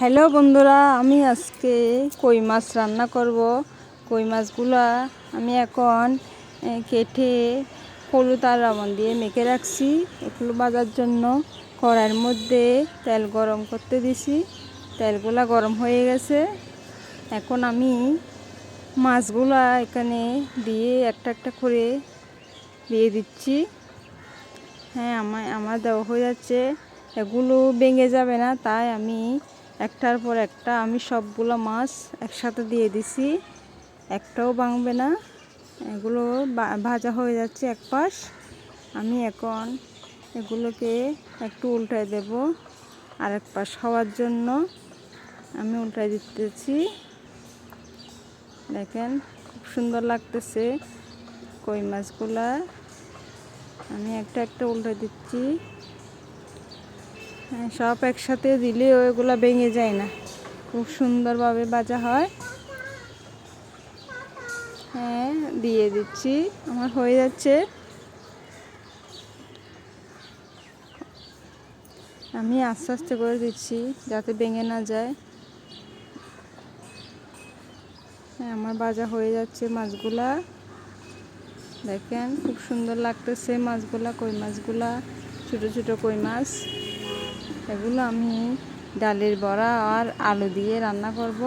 Hello বন্ধুরা, আমি আজকে কই মাছ রান্না করব। কই মাছগুলা আমি এখন কেটে হলুদ আর লবণ দিয়ে মেখে রাখছি। এগুলো বাজার জন্য কড়াইয়ের মধ্যে তেল গরম করতে দিছি। তেলগুলা গরম হয়ে গেছে। এখন আমি মাছগুলা এখানে দিয়ে একটা একটা করে দিয়ে দিচ্ছি। হ্যাঁ আমার আমার দেওয়া হয়ে যাচ্ছে। এগুলো ভেঙে যাবে না, তাই আমি একটার পর একটা আমি সবগুলো মাছ একসাথে দিয়ে দিছি। একটাও ভাঙবে না। এগুলো ভাজা হয়ে যাচ্ছে এক পাশ। আমি এখন এগুলোকে একটু উল্টায় দেব আর এক পাশ হওয়ার জন্য। আমি উল্টায় দিতেছি। দেখেন, খুব সুন্দর লাগতেছে কই মাছগুলা। আমি একটা একটা উল্টে দিচ্ছি। সব একসাথে দিলে ওইগুলো ভেঙে যায় না। খুব সুন্দরভাবে বাজা হয়। হ্যাঁ দিয়ে দিচ্ছি। আমার হয়ে যাচ্ছে। আমি আস্তে আস্তে করে দিচ্ছি যাতে ভেঙে না যায়। হ্যাঁ আমার বাজা হয়ে যাচ্ছে মাছগুলা। দেখেন, খুব সুন্দর লাগতেছে মাছগুলা, কই মাছগুলা? ছোট ছোট কই মাছ। এগুলো আমি ডালের বড়া আর আলু দিয়ে রান্না করব।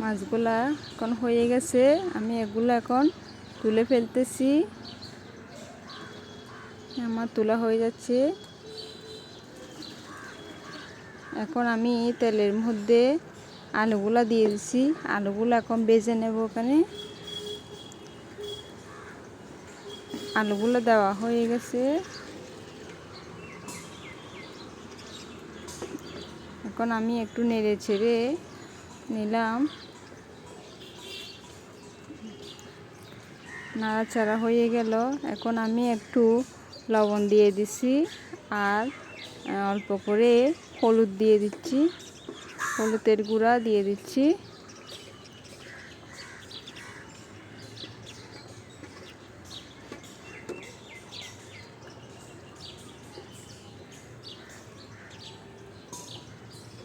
মাছগুলা এখন হয়ে গেছে। আমি এগুলো এখন তুলে ফেলতেছি। আমার তোলা হয়ে যাচ্ছে। এখন আমি তেলের মধ্যে আলুগুলা দিয়ে দিছি। আলুগুলো এখন বেজে নেব ওখানে। আলুগুলো দেওয়া হয়ে গেছে। এখন আমি একটু নেড়ে ছেড়ে নিলাম। নাড়াচাড়া হয়ে গেল। এখন আমি একটু লবণ দিয়ে দিছি আর অল্প করে হলুদ দিয়ে দিচ্ছি। হলুদের গুঁড়া দিয়ে দিচ্ছি।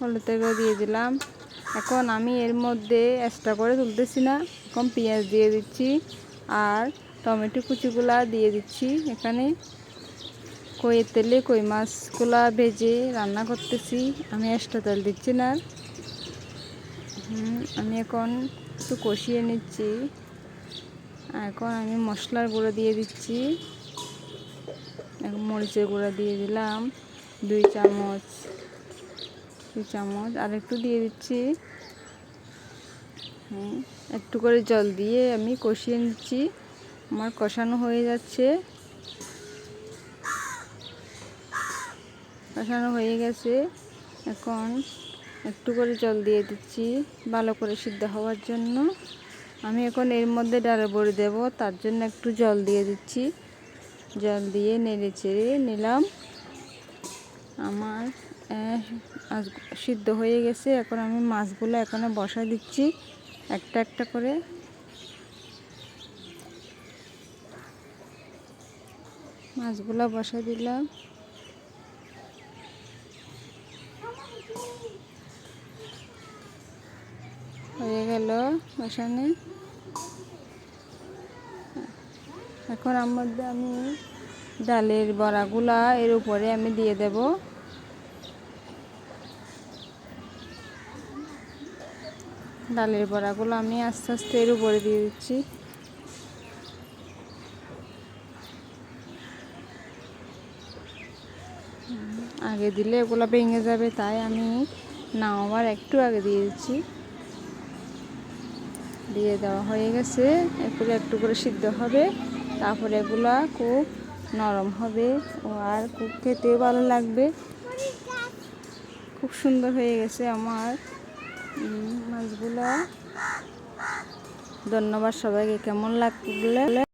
হলুদের গুঁড়ো দিয়ে দিলাম। এখন আমি এর মধ্যে এক্সট্রা করে তুলতেছি না। এখন পেঁয়াজ দিয়ে দিচ্ছি আর টমেটো কুচিগুলা দিয়ে দিচ্ছি। এখানে কইয়ের তেলে কই মাছগুলা ভেজে রান্না করতেছি। আমি এক্সট্রা তেল দিচ্ছি না। আমি এখন একটু কষিয়ে নিচ্ছি। এখন আমি মশলার গুঁড়ো দিয়ে দিচ্ছি। এখন মরিচের গুঁড়ো দিয়ে দিলাম। দুই চামচ দুই চামচ, আর একটু দিয়ে দিচ্ছি। হ্যাঁ একটু করে জল দিয়ে আমি কষিয়ে নিচ্ছি। আমার কষানো হয়ে যাচ্ছে। কষানো হয়ে গেছে। এখন একটু করে জল দিয়ে দিচ্ছি, ভালো করে সিদ্ধ হওয়ার জন্য। আমি এখন এর মধ্যে ডালে বড়ি দেবো, তার জন্য একটু জল দিয়ে দিচ্ছি। জল দিয়ে নেড়ে চেড়ে নিলাম। আমার সিদ্ধ হয়ে গেছে। এখন আমি মাছগুলো এখানে বসায় দিচ্ছি, একটা একটা করে। মাছগুলো বসায় দিলাম। হয়ে গেল বসানে। এখন আমার আমি ডালের বড়াগুলা এর উপরে আমি দিয়ে দেব। ডালের বড়াগুলো আমি আস্তে আস্তে এর উপরে দিয়ে দিচ্ছি। আগে দিলে এগুলো ভেঙে যাবে, তাই আমি নামাবার একটু আগে দিয়ে দিচ্ছি। দিয়ে দেওয়া হয়ে গেছে এগুলো একটু করে সিদ্ধ হবে, তারপরে এগুলা খুব নরম হবে ও আর খুব খেতে ভালো লাগবে। খুব সুন্দর হয়ে গেছে আমার। মাছগুলা। ধন্যবাদ সবাইকে, কেমন লাগলে?